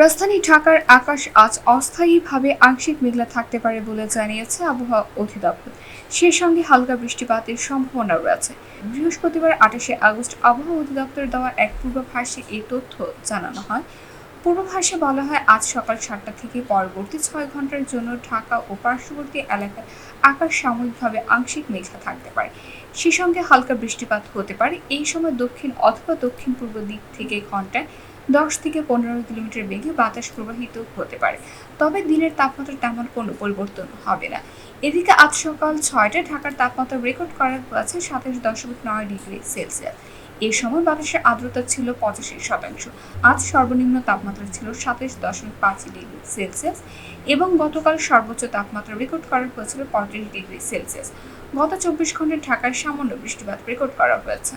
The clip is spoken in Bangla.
রাজধানী ঢাকার আকাশ আজ অস্থায়ীভাবে আংশিক মেঘলা থাকতে পারে বলে জানিয়েছে আবহাওয়া অধিদপ্তর। সে সঙ্গে হালকা বৃষ্টিপাতের সম্ভাবনা রয়েছে। বৃহস্পতিবার আঠাশে আগস্ট আবহাওয়া অধিদপ্তর দেওয়া এক পূর্বাভাসে এই তথ্য জানানো হয়। পূর্বাভাসে বলা হয়, আজ সকাল সাতটা থেকে পরবর্তী ছয় ঘণ্টার জন্য ঢাকা ও পার্শ্ববর্তী এলাকায় আকাশ সাময়িকভাবে আংশিক মেঘলা থাকতে পারে। সে সঙ্গে হালকা বৃষ্টিপাত হতে পারে। এই সময় দক্ষিণ অথবা দক্ষিণ পূর্ব দিক থেকে ঘন্টায় দশ থেকে পনেরো কিলোমিটার বেগে বাতাস প্রবাহিত হতে পারে। তবে দিনের তাপমাত্রা তেমন কোনো পরিবর্তন হবে না। এদিকে আজ সকাল ছয়টায় ঢাকার তাপমাত্রা রেকর্ড করা হয়েছে সাতাশ দশমিক নয় ডিগ্রি সেলসিয়াস। এই সময় বাতাসের আর্দ্রতা ছিল পঁচাশি শতাংশ। আজ সর্বনিম্ন তাপমাত্রা ছিল সাতাশ দশমিক পাঁচ ডিগ্রি সেলসিয়াস এবং গতকাল সর্বোচ্চ তাপমাত্রা রেকর্ড করা হয়েছিল পঁয়ত্রিশ ডিগ্রি সেলসিয়াস। গত চব্বিশ ঘন্টায় ঢাকায় সামান্য বৃষ্টিপাত রেকর্ড করা হয়েছে।